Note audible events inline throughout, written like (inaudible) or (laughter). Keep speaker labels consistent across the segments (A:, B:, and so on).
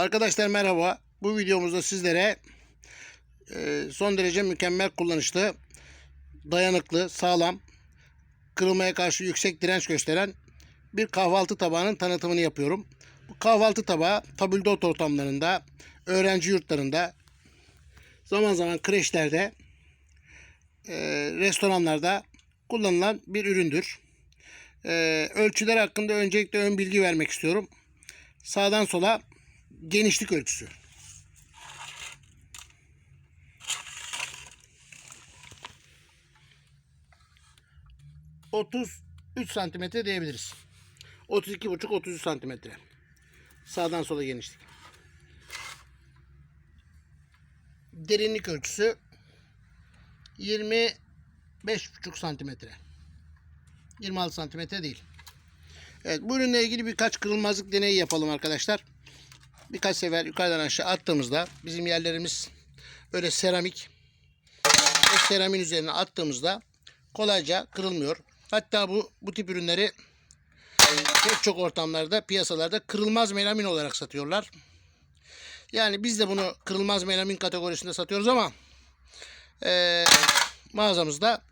A: Arkadaşlar merhaba. Bu videomuzda sizlere e, son derece mükemmel kullanışlı, dayanıklı, sağlam, kırılmaya karşı yüksek direnç gösteren bir kahvaltı tabağının tanıtımını yapıyorum. Bu kahvaltı tabağı tabildot ortamlarında, öğrenci yurtlarında, zaman zaman kreşlerde, e, restoranlarda kullanılan bir üründür. E, ölçüler hakkında öncelikle ön bilgi vermek istiyorum. Sağdan sola genişlik ölçüsü. Otuz üç santimetre diyebiliriz. 32 buçuk 33 santimetre. Sağdan sola genişlik. Derinlik ölçüsü 25 buçuk santimetre. 26 santimetre değil. Evet bu ürünle ilgili birkaç kırılmazlık deneyi yapalım arkadaşlar. Birkaç sefer yukarıdan aşağı attığımızda bizim yerlerimiz böyle seramik ve seramin üzerine attığımızda kolayca kırılmıyor. Hatta bu bu tip ürünleri pek çok ortamlarda piyasalarda kırılmaz melamin olarak satıyorlar. Yani biz de bunu kırılmaz melamin kategorisinde satıyoruz ama eee mağazamızda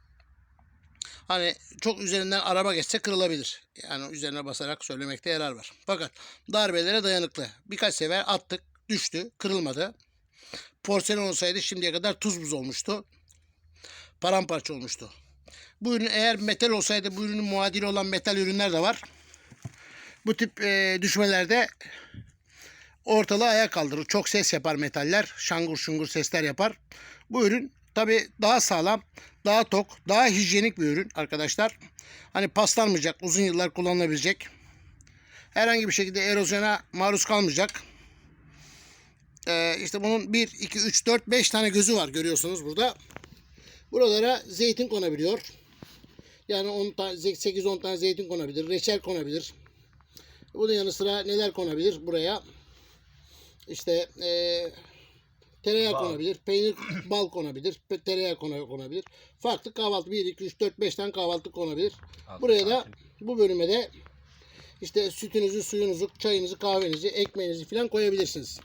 A: Hani çok üzerinden araba geçse kırılabilir. Yani üzerine basarak söylemekte yarar var. Fakat darbelere dayanıklı. Birkaç sefer attık, düştü, kırılmadı. Porselen olsaydı şimdiye kadar tuz buz olmuştu. Paramparça olmuştu. Bu ürün eğer metal olsaydı bu ürünün muadili olan metal ürünler de var. Bu tip e, düşmelerde ortalığı ayağa kaldırır. Çok ses yapar metaller. Şangur şungur sesler yapar. Bu ürün tabi daha sağlam, daha tok, daha hijyenik bir ürün arkadaşlar. Hani paslanmayacak, uzun yıllar kullanılabilecek. Herhangi bir şekilde erozyona maruz kalmayacak. Ee, işte bunun 1, 2, 3, 4, 5 tane gözü var görüyorsunuz burada. Buralara zeytin konabiliyor. Yani 10 tane, 8-10 tane zeytin konabilir. Reçel konabilir. Bunun yanı sıra neler konabilir buraya? İşte eee Tereyağı (coughs)
B: Bal.
A: konabilir, peynir, bal konabilir, tereyağı kona- konabilir. Farklı kahvaltı 1, 2, 3, 4, 5 tane kahvaltı konabilir.
B: Altı
A: Buraya da
B: santim.
A: bu bölüme de işte sütünüzü, suyunuzu, çayınızı, kahvenizi, ekmeğinizi falan koyabilirsiniz.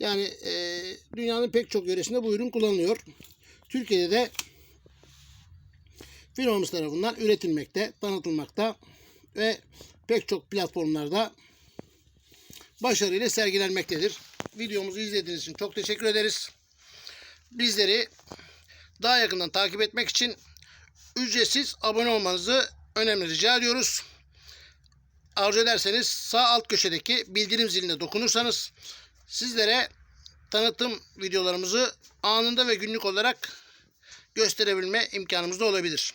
A: Yani e, dünyanın pek çok yöresinde bu ürün kullanılıyor. Türkiye'de de firmamız tarafından üretilmekte, tanıtılmakta ve pek çok platformlarda başarıyla sergilenmektedir. Videomuzu izlediğiniz için çok teşekkür ederiz. Bizleri daha yakından takip etmek için ücretsiz abone olmanızı önemli rica ediyoruz. Arzu ederseniz sağ alt köşedeki bildirim ziline dokunursanız sizlere tanıtım videolarımızı anında ve günlük olarak gösterebilme imkanımız da olabilir.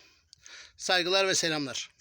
A: Saygılar ve selamlar.